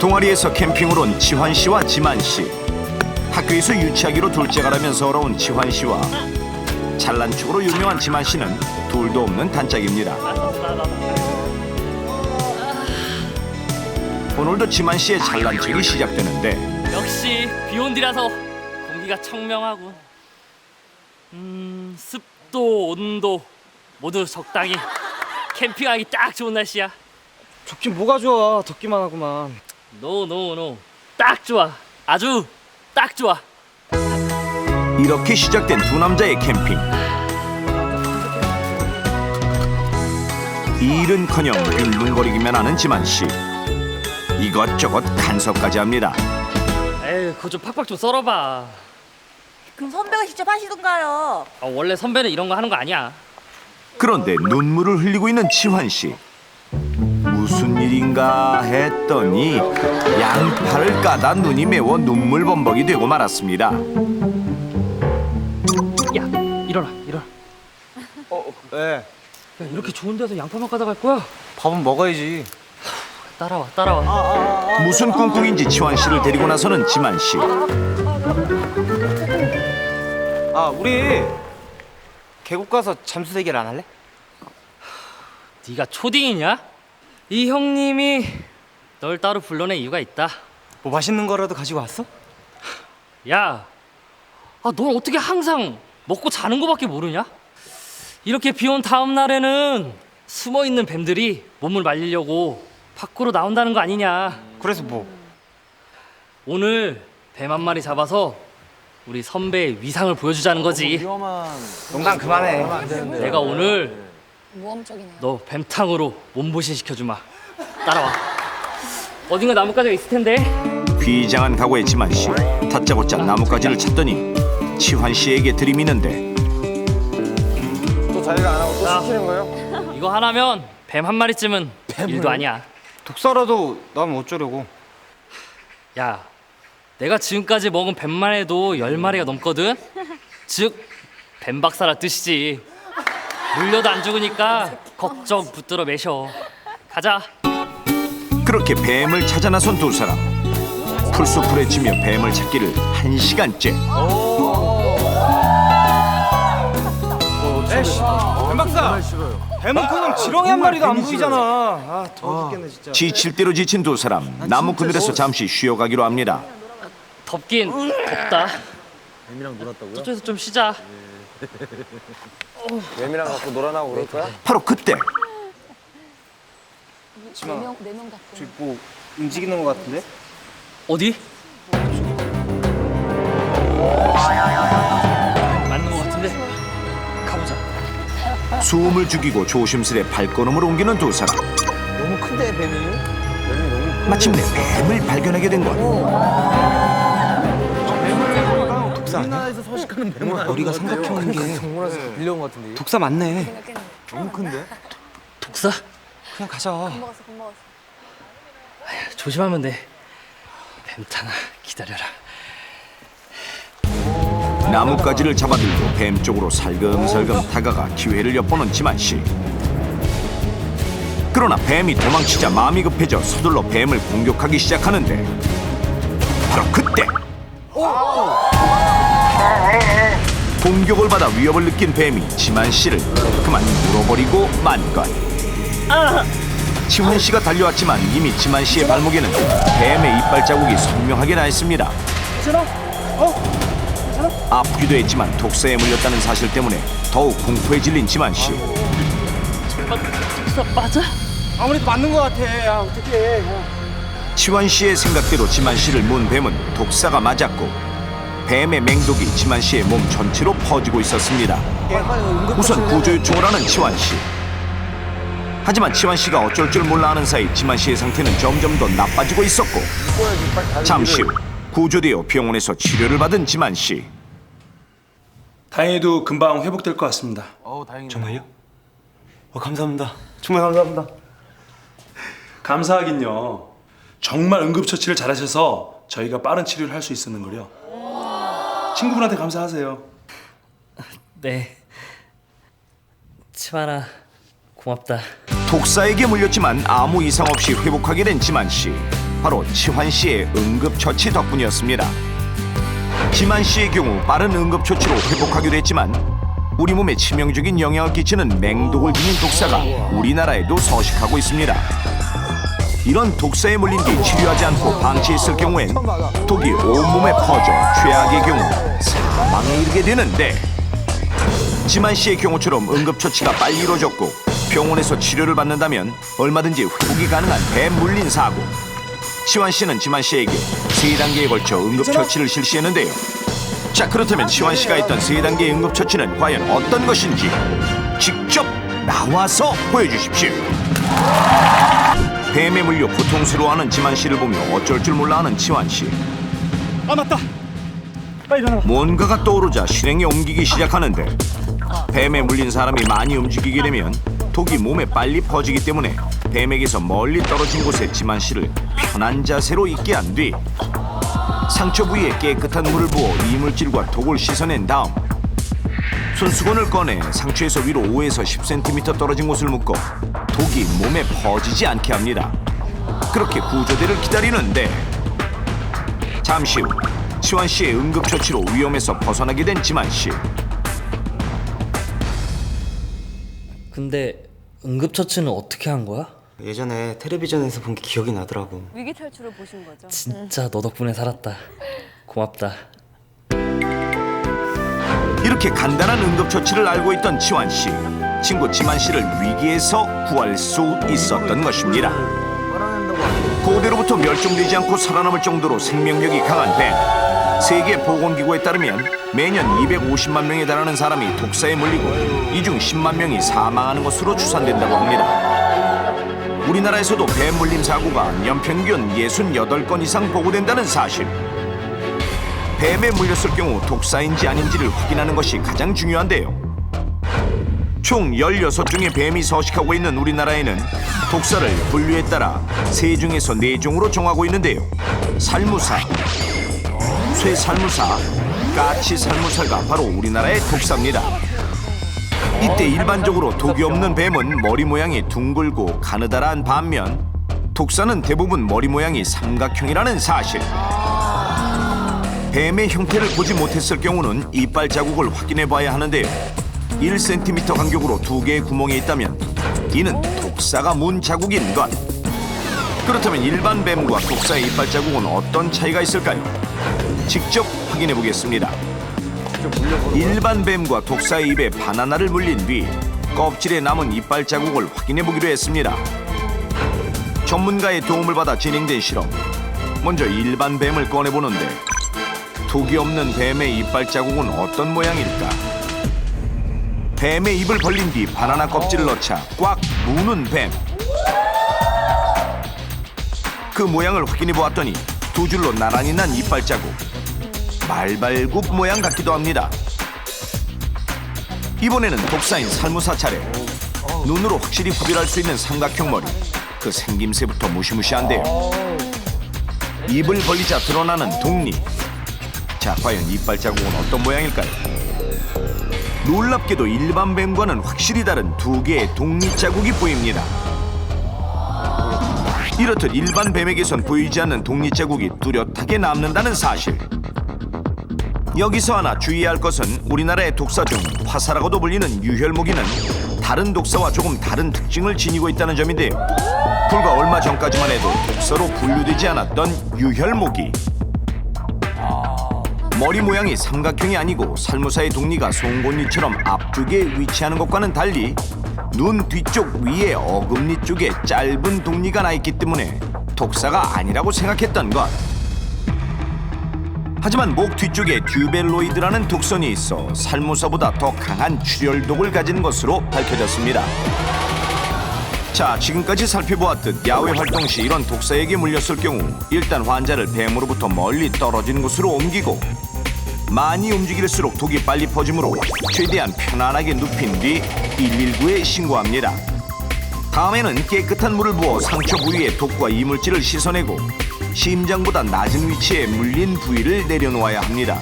동아리에서 캠핑을 온 지환 씨와 지만 씨. 학교에서 유치하기로 둘째가라면서 어려운 지환 씨와 잘난 척으로 유명한 지만 씨는 둘도 없는 단짝입니다. 오늘도 지만 씨의 잘난 척이 시작되는데 역시 비온디라서 공기가 청명하고 음 습도 온도 모두 적당히 캠핑하기 딱 좋은 날씨야 좋긴 뭐가 좋아 덥기만 하구만 노노노 딱 좋아 아주 딱 좋아 이렇게 시작된 두 남자의 캠핑. 일은커녕 빈둥거리기만 하는 지만 씨. 이것저것 간섭까지 합니다. 에이 그거 좀 팍팍 좀 썰어봐 그럼 선배가 직접 하시던가요. 아, 원래 선배는 이런 거 하는 거 아니야 그런데 눈물을 흘리고 있는 지환 씨. 일인가 했더니 양팔을 까다 눈이 매워 눈물 범벅이 되고 말았습니다. 야 일어나 일어나 왜? 야 이렇게 좋은 데서 양파만 까다 갈 거야? 밥은 먹어야지 따라와 따라와 무슨 꿍꿍인지 지환 씨를 데리고 나서는 지만 씨. 아 우리 계곡 가서 잠수 대결 안 할래? 네가 초딩이냐? 이 형님이 널 따로 불러낸 이유가 있다 뭐 맛있는 거라도 가지고 왔어? 야, 아, 넌 어떻게 항상 먹고 자는 거밖에 모르냐? 이렇게 비 온 다음 날에는 숨어 있는 뱀들이 몸을 말리려고 밖으로 나온다는 거 아니냐? 그래서 뭐 오늘 뱀 한 마리 잡아서 우리 선배의 위상을 보여주자는 거지. 농담 그만해 내가 오늘 모험적이네요. 너 뱀탕으로 몸보신 시켜주마. 따라와. 어딘가 나뭇가지가 있을 텐데. 비장한 각오의 지만 씨. 다짜고짜 나뭇가지를 찾더니 지환 씨에게 들이미는데 또 자기가 안 하고 또 자. 시키는 거예요? 이거 하나면 뱀 한 마리쯤은 일도 아니야. 독사라도 나면 어쩌려고 야, 내가 지금까지 먹은 뱀만 해도 열 마리가 넘거든. 즉, 뱀 박사라 뜻이지. 물려도 안 죽으니까 걱정 붙들어 매셔. 가자. 그렇게 뱀을 찾아 나선 두 사람. 풀숲을 헤치며 뱀을 찾기를 한 시간째. 에이씨 뱀 박사 뱀은 그냥 지렁이 한 마리도 안 보이잖아 아 더워 죽겠네 진짜 지칠 대로 지친 두 사람 나무 그늘에서 잠시 쉬어가기로 합니다. 덥긴 덥다. 뱀이랑 놀았다고요? 저쪽에서 좀 쉬자. 뱀이랑 갖고 놀아나고 그럴 거야? 바로 그때 네명 네명 잡고. 저기 뭐 움직이는 거 같은데? 어디? 맞는 것 같은데. 가보자. 숨을 죽이고 조심스레 발걸음을 옮기는 두 사람. 너무 큰데 뱀이? 마침내 뱀을 발견하게 된 것. 독사 아니야? 머리가 삼각형인 게 빌려온 거 같은데 독사 맞네 생각했는데. 너무 큰데? 독사? 그냥 가자 먹었어, 못 먹었어. 조심하면 돼. 뱀탕아, 기다려라. 나뭇가지를 잡아들고 뱀 쪽으로 살금살금 다가가 기회를 엿보는 지만 씨. 그러나 뱀이 도망치자 마음이 급해져 서둘러 뱀을 공격하기 시작하는데 바로 그때 공격을 받아 위협을 느낀 뱀이 지만 씨를 그만 물어버리고 만 것. 지환 씨가 달려왔지만 이미 지만 씨의 발목에는 뱀의 이빨 자국이 선명하게 나 있습니다. 아프기도 했지만 독사에 물렸다는 사실 때문에 더욱 공포에 질린 지만 씨. 독사 맞아? 아무래도 맞는 거 같아 야 어떡해 지환 씨의 생각대로 지만 씨를 문 뱀은 독사가 맞았고 뱀의 맹독이 지만 씨의 몸 전체로 퍼지고 있었습니다. 우선 구조 요청을 하는 지환 씨. 하지만 지환 씨가 어쩔 줄 몰라 하는 사이 지만 씨의 상태는 점점 더 나빠지고 있었고 잠시 후 구조되어 병원에서 치료를 받은 지만 씨. 다행히도 금방 회복될 것 같습니다. 정말요? 어 감사합니다 정말 감사합니다 감사하긴요. 정말 응급처치를 잘하셔서 저희가 빠른 치료를 할 수 있었는 걸요. 친구분한테 감사하세요. 네. 치마나 고맙다. 독사에게 물렸지만 아무 이상 없이 회복하게 된 지만 씨. 바로 치환 씨의 응급 처치 덕분이었습니다. 지만 씨의 경우 빠른 응급 처치로 회복하기도 했지만 우리 몸에 치명적인 영향을 끼치는 맹독을 지닌 독사가 우리나라에도 서식하고 있습니다. 이런 독사에 물린 뒤 치료하지 않고 방치했을 경우엔 독이 온몸에 퍼져 최악의 경우 사망에 이르게 되는데 지만 씨의 경우처럼 응급처치가 빨리 이루어졌고 병원에서 치료를 받는다면 얼마든지 회복이 가능한 배 물린 사고. 시환 씨는 지만 씨에게 세 단계에 걸쳐 응급처치를 실시했는데요. 자 그렇다면 시환 씨가 했던 세 단계의 응급처치는 과연 어떤 것인지 직접 나와서 보여주십시오 뱀에 물려 고통스러워하는 지만 씨를 보며 어쩔 줄 몰라 하는 지환 씨 아 맞다. 빨리 일어나. 뭔가가 떠오르자 실행에 옮기기 시작하는데 뱀에 물린 사람이 많이 움직이게 되면 독이 몸에 빨리 퍼지기 때문에 뱀에게서 멀리 떨어진 곳에 지만 씨를 편한 자세로 있게 한 뒤 상처 부위에 깨끗한 물을 부어 이물질과 독을 씻어낸 다음 손수건을 꺼내 상처에서 위로 5에서 10cm 떨어진 곳을 묶어 독이 몸에 퍼지지 않게 합니다. 그렇게 구조대를 기다리는데 잠시 후 시환 씨의 응급처치로 위험에서 벗어나게 된 지만 씨. 근데 응급처치는 어떻게 한 거야? 예전에 텔레비전에서 본 게 기억이 나더라고. 위기 탈출을 보신 거죠? 진짜 너 덕분에 살았다. 고맙다. 이렇게 간단한 응급처치를 알고 있던 지환 씨. 친구 지만 씨를 위기에서 구할 수 있었던 것입니다. 고대로부터 멸종되지 않고 살아남을 정도로 생명력이 강한 뱀. 세계 보건기구에 따르면 매년 250만 명에 달하는 사람이 독사에 물리고 이 중 10만 명이 사망하는 것으로 추산된다고 합니다. 우리나라에서도 뱀 물림 사고가 연평균 68건 이상 보고된다는 사실. 뱀에 물렸을 경우 독사인지 아닌지를 확인하는 것이 가장 중요한데요. 총 16종의 뱀이 서식하고 있는 우리나라에는 독사를 분류에 따라 세 중에서 네 종으로 정하고 있는데요. 살무사, 쇠살무사, 까치살무사가 바로 우리나라의 독사입니다. 이때 일반적으로 독이 없는 뱀은 머리 모양이 둥글고 가느다란 반면 독사는 대부분 머리 모양이 삼각형이라는 사실. 뱀의 형태를 보지 못했을 경우는 이빨 자국을 확인해 봐야 하는데요. 1cm 간격으로 두 개의 구멍이 있다면 이는 독사가 문 자국인 것. 그렇다면 일반 뱀과 독사의 이빨 자국은 어떤 차이가 있을까요? 직접 확인해 보겠습니다. 일반 뱀과 독사의 입에 바나나를 물린 뒤 껍질에 남은 이빨 자국을 확인해 보기로 했습니다. 전문가의 도움을 받아 진행된 실험. 먼저 일반 뱀을 꺼내 보는데 독이 없는 뱀의 이빨 자국은 어떤 모양일까? 뱀의 입을 벌린 뒤 바나나 껍질을 넣자 꽉 무는 뱀. 그 모양을 확인해 보았더니 두 줄로 나란히 난 이빨 자국. 말발굽 모양 같기도 합니다. 이번에는 독사인 살무사 차례. 눈으로 확실히 구별할 수 있는 삼각형 머리. 그 생김새부터 무시무시한데요. 입을 벌리자 드러나는 독리. 자, 과연 이빨 자국은 어떤 모양일까요? 놀랍게도 일반 뱀과는 확실히 다른 두 개의 독립 자국이 보입니다. 이렇듯 일반 뱀에게선 보이지 않는 독립 자국이 뚜렷하게 남는다는 사실. 여기서 하나 주의할 것은 우리나라의 독사 중 화사라고도 불리는 유혈모기는 다른 독사와 조금 다른 특징을 지니고 있다는 점인데요. 불과 얼마 전까지만 해도 독사로 분류되지 않았던 유혈모기. 머리 모양이 삼각형이 아니고 살무사의 독리가 송곳니처럼 앞쪽에 위치하는 것과는 달리 눈 뒤쪽 위에 어금니 쪽에 짧은 독리가 나 있기 때문에 독사가 아니라고 생각했던 것. 하지만 목 뒤쪽에 듀벨로이드라는 독선이 있어 살무사보다 더 강한 출혈독을 가진 것으로 밝혀졌습니다. 자, 지금까지 살펴보았듯 야외 활동 시 이런 독사에게 물렸을 경우 일단 환자를 뱀으로부터 멀리 떨어진 곳으로 옮기고 많이 움직일수록 독이 빨리 퍼지므로 최대한 편안하게 눕힌 뒤 119에 신고합니다. 다음에는 깨끗한 물을 부어 상처 부위의 독과 이물질을 씻어내고 심장보다 낮은 위치에 물린 부위를 내려놓아야 합니다.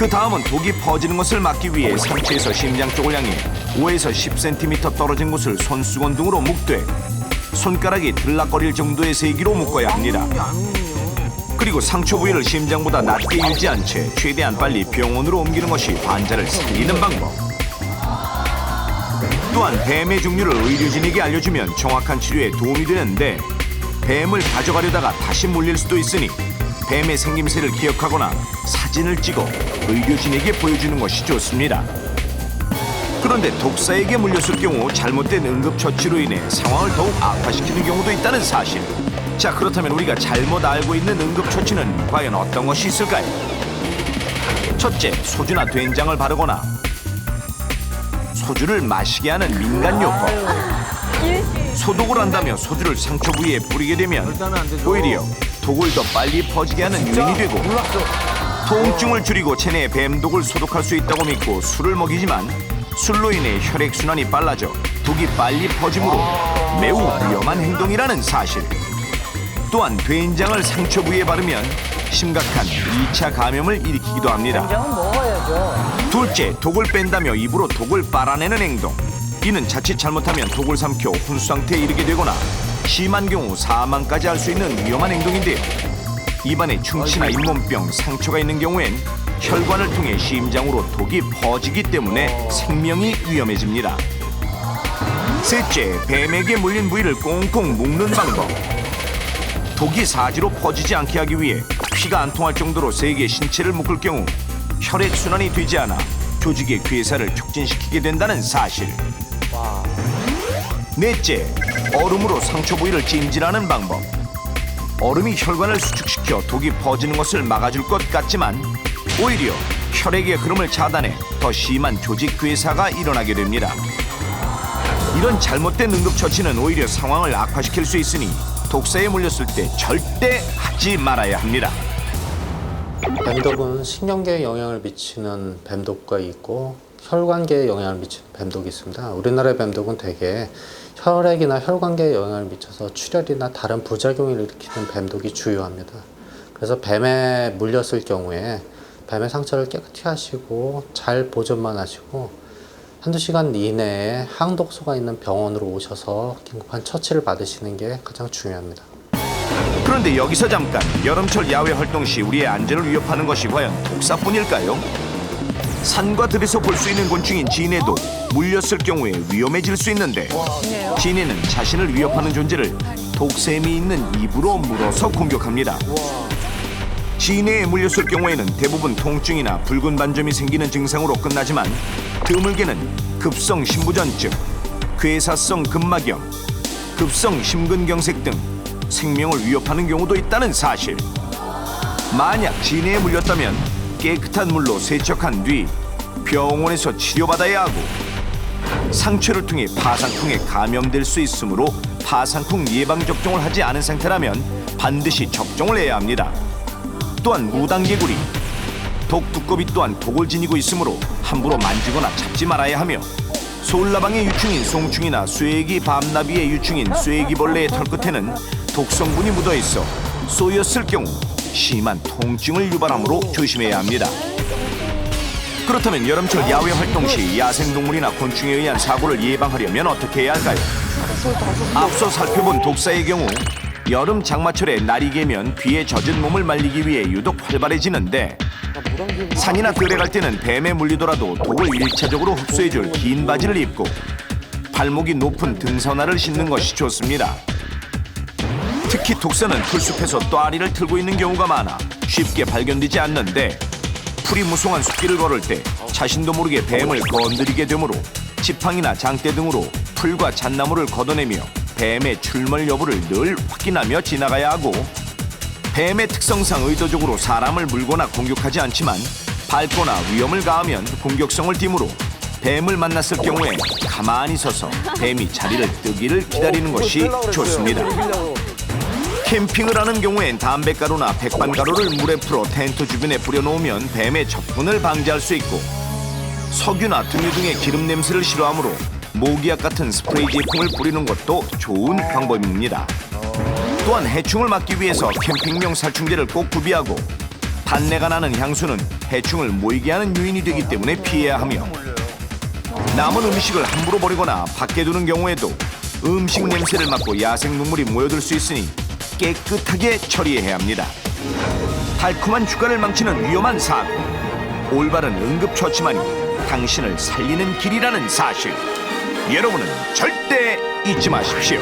그 다음은 독이 퍼지는 것을 막기 위해 상체에서 심장 쪽을 향해 5에서 10cm 떨어진 곳을 손수건 등으로 묶되 손가락이 들락거릴 정도의 세기로 묶어야 합니다. 그리고 상처 부위를 심장보다 낮게 유지한 채 최대한 빨리 병원으로 옮기는 것이 환자를 살리는 방법. 또한 뱀의 종류를 의료진에게 알려주면 정확한 치료에 도움이 되는데 뱀을 가져가려다가 다시 물릴 수도 있으니 뱀의 생김새를 기억하거나 사진을 찍어 의료진에게 보여주는 것이 좋습니다. 그런데 독사에게 물렸을 경우 잘못된 응급처치로 인해 상황을 더욱 악화시키는 경우도 있다는 사실. 자 그렇다면 우리가 잘못 알고 있는 응급처치는 과연 어떤 것이 있을까요? 첫째, 소주나 된장을 바르거나 소주를 마시게 하는 민간요법. 소독을 한다며 소주를 상처 부위에 뿌리게 되면 오히려 독을 더 빨리 퍼지게 하는 요인이 되고 통증을 줄이고 체내의 뱀독을 소독할 수 있다고 믿고 술을 먹이지만 술로 인해 혈액순환이 빨라져 독이 빨리 퍼지므로 매우 위험한 행동이라는 사실. 또한 된장을 상처 부위에 바르면 심각한 2차 감염을 일으키기도 합니다. 둘째, 독을 뺀다며 입으로 독을 빨아내는 행동. 이는 자칫 잘못하면 독을 삼켜 혼수 상태에 이르게 되거나 심한 경우 사망까지 할 수 있는 위험한 행동인데요. 입안에 충치나 잇몸병, 상처가 있는 경우엔 혈관을 통해 심장으로 독이 퍼지기 때문에 생명이 위험해집니다. 셋째, 뱀에게 물린 부위를 꽁꽁 묶는 방법. 독이 사지로 퍼지지 않게 하기 위해 피가 안 통할 정도로 세게 신체를 묶을 경우 혈액 순환이 되지 않아 조직의 괴사를 촉진시키게 된다는 사실. 넷째, 얼음으로 상처 부위를 찜질하는 방법. 얼음이 혈관을 수축시켜 독이 퍼지는 것을 막아줄 것 같지만 오히려 혈액의 흐름을 차단해 더 심한 조직 괴사가 일어나게 됩니다. 이런 잘못된 응급처치는 오히려 상황을 악화시킬 수 있으니 독사에 물렸을 때 절대 하지 말아야 합니다. 뱀독은 신경계에 영향을 미치는 뱀독과 있고 혈관계에 영향을 미치는 뱀독이 있습니다. 우리나라의 뱀독은 대개 혈액이나 혈관계에 영향을 미쳐서 출혈이나 다른 부작용을 일으키는 뱀독이 주요합니다. 그래서 뱀에 물렸을 경우에 뱀의 상처를 깨끗이 하시고 잘 보존만 하시고 한두 시간 이내에 항독소가 있는 병원으로 오셔서 긴급한 처치를 받으시는 게 가장 중요합니다. 그런데 여기서 잠깐 여름철 야외 활동 시 우리의 안전을 위협하는 것이 과연 독사뿐일까요? 산과 들에서 볼 수 있는 곤충인 진해도 물렸을 경우에 위험해질 수 있는데 진해는 자신을 위협하는 존재를 독샘이 있는 입으로 물어서 공격합니다. 진해에 물렸을 경우에는 대부분 통증이나 붉은 반점이 생기는 증상으로 끝나지만 드물게는 급성 신부전증, 괴사성 근막염, 급성 심근경색 등 생명을 위협하는 경우도 있다는 사실. 만약 진해에 물렸다면 깨끗한 물로 세척한 뒤 병원에서 치료받아야 하고 상처를 통해 파상풍에 감염될 수 있으므로 파상풍 예방 접종을 하지 않은 상태라면 반드시 접종을 해야 합니다. 또한 무당개구리, 독 두꺼비 또한 독을 지니고 있으므로 함부로 만지거나 잡지 말아야 하며 솔라방의 유충인 송충이나 쇠기 밤나비의 유충인 쇠기벌레의 털끝에는 독성분이 묻어 있어 쏘였을 경우 심한 통증을 유발하므로 조심해야 합니다. 그렇다면 여름철 야외 활동 시 야생동물이나 곤충에 의한 사고를 예방하려면 어떻게 해야 할까요? 앞서 살펴본 독사의 경우 여름 장마철에 날이 개면 비에 젖은 몸을 말리기 위해 유독 활발해지는데 산이나 들에 갈 때는 뱀에 물리더라도 독을 일차적으로 흡수해줄 긴 바지를 입고 발목이 높은 등선화를 신는 것이 좋습니다. 특히 독사는 풀숲에서 또아리를 틀고 있는 경우가 많아 쉽게 발견되지 않는데 풀이 무성한 숲길을 걸을 때 자신도 모르게 뱀을 건드리게 되므로 지팡이나 장대 등으로 풀과 잣나무를 걷어내며 뱀의 출몰 여부를 늘 확인하며 지나가야 하고 뱀의 특성상 의도적으로 사람을 물거나 공격하지 않지만 밟거나 위험을 가하면 공격성을 띠므로 뱀을 만났을 경우에 가만히 서서 뱀이 자리를 뜨기를 기다리는 것이 좋습니다. 캠핑을 하는 경우엔 담배가루나 백반가루를 물에 풀어 텐트 주변에 뿌려놓으면 뱀의 접근을 방지할 수 있고 석유나 등유 등의 기름 냄새를 싫어하므로 모기약 같은 스프레이 제품을 뿌리는 것도 좋은 방법입니다. 또한 해충을 막기 위해서 캠핑용 살충제를 꼭 구비하고 단내가 나는 향수는 해충을 모이게 하는 요인이 되기 때문에 피해야 하며 남은 음식을 함부로 버리거나 밖에 두는 경우에도 음식 냄새를 맡고 야생 동물이 모여들 수 있으니 깨끗하게 처리해야 합니다. 달콤한 휴가를 망치는 위험한 사고. 올바른 응급처치만이 당신을 살리는 길이라는 사실. 여러분은 절대 잊지 마십시오.